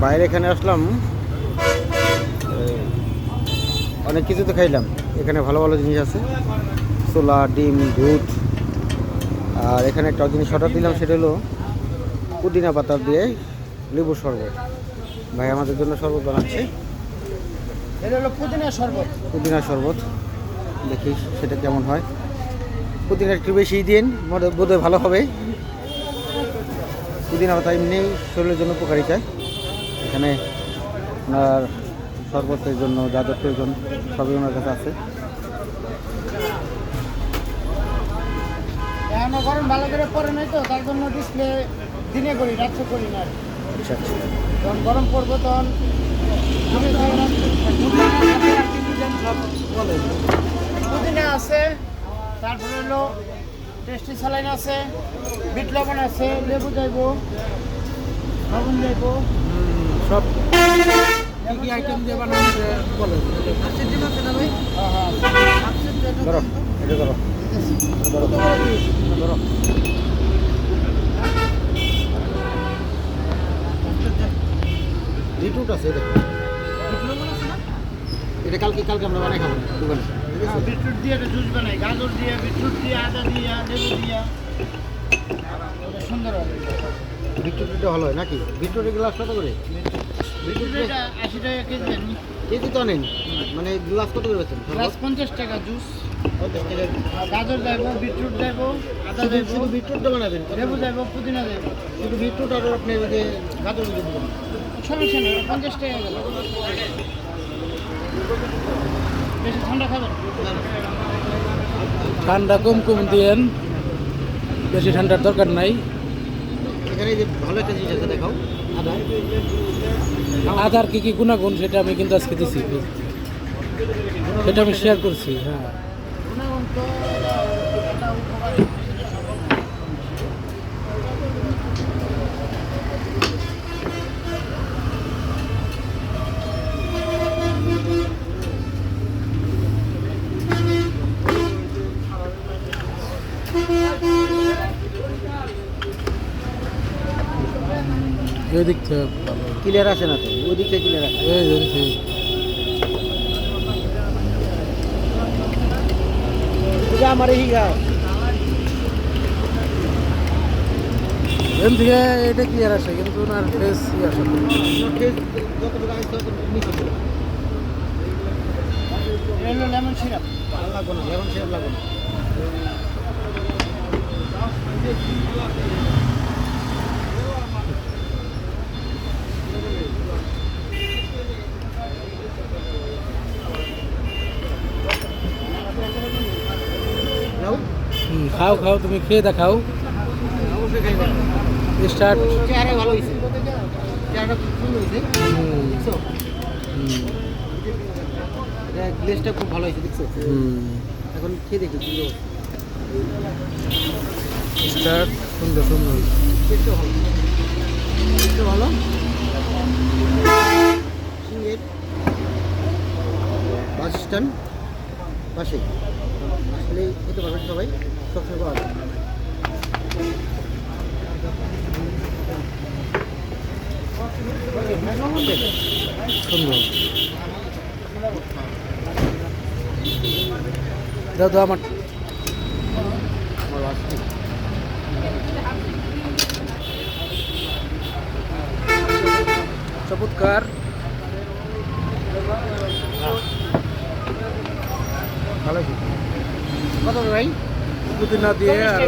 বাইরে এখানে আসলাম অনেক কিছু তো খাইলাম। এখানে ভালো ভালো জিনিস আছে। ছোলা ডিম দুধ। আর এখানে একটা জিনিস অর্ডার দিলাম সেটা হলো পুদিনা পাতা দিয়ে লেবুর শরবত। ভাই আমাদের জন্য শরবত বানাচ্ছে। এটা হলো পুদিনা শরবত। পুদিনা শরবত। দেখি সেটা কেমন হয়। পুদিনা একটু বেশি দিন বোধ- বোধহয় ভালো হবে। পুদিনা পাতা এমনি শরীরের জন্য উপকারিতা এখানে আপনার শরবতের জন্য যাদের প্রয়োজন সবই ওনার কাছে আছে। গরম ভালো করে পরে নাই তো তার জন্য ডিসপ্লে দিনে করি রাত্রে করি না আচ্ছা আচ্ছা। যখন গরম পড়ব তখন আছে আর কি ডিজাইন পুদিনা আছে তারপরে হলো টেস্টি স্যালাইন আছে বিট লবণ আছে লেবু যাইব লবণ যাইব সব কি কি আইটেম দিয়ে বানানো বলে হ্যাঁ হ্যাঁ। ধরো এটা ধরো। ধরো। ধরো বিটরুট আছে এটা। কালকে কালকে আমরা বানাই খাব দোকানে। ঠিক বিটরুট দিয়ে একটা জুস বানাই। গাজর দিয়ে বিটরুট দিয়ে আদা দিয়ে লেবু দিয়ে। সুন্দর হবে। বিটরুটটা ভালো হয় নাকি? বিটরুটের গ্লাস কত করে? বিটরুট আশি টাকা কেজি কেজি তো নেন মানে গ্লাস কত করে বেচেন? গ্লাস পঞ্চাশ টাকা জুস। পঞ্চাশ টাকা। গাজর যাইব বিটরুট যাইব আদা শুধু যাইব শুধু বিটরুটটা বানাবেন লেবু যাইব পুদিনা যাইব শুধু বিটরুট আর আপনি ওই যে গাজর দিয়ে দেবেন? সমস্যা নেই পঞ্চাশ টাকা গেল বেশি ঠান্ডা খাবেন? ঠান্ডা কম কম দিয়েন বেশি ঠান্ডার দরকার নাই। এখানে যে ভালো একটা জিনিস আছে দেখাও। আদা। আদার কি কি গুণাগুণ সেটা আমি কিন্তু আজকে দিছি। সেটা আমি শেয়ার করছি হ্যাঁ। গুণাগুণ তো এটা উপকারী এই দিক থেকে ভালো। ক্লিয়ার আসে না তো? ওই ক্লিয়ার আসে। এটা আমার এই গা এখান থেকে এটা ক্লিয়ার আসে কিন্তু ওনার ফেস ই আসে লেমন সিরাপ না লাগবে না। খাও খাও তুমি খেয়ে দেখাও। স্টার্ট ভালো হয়েছে গ্লেসটা খুব ভালো হয়েছে দেখছ এখন খেয়ে দেখি কি স্টার্ট সুন্দর সুন্দর। দেখতে ভালো। দেখতে ভালো? সিঙ্গের বাস স্ট্যান্ড পাশে। আসলে খেতে পারবেন সবাই। দাদা আমার চমৎকার। ভালো কত করে ভাই পুদিনা দিয়ে আর।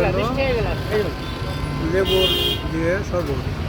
লেবুর দিয়ে সরবত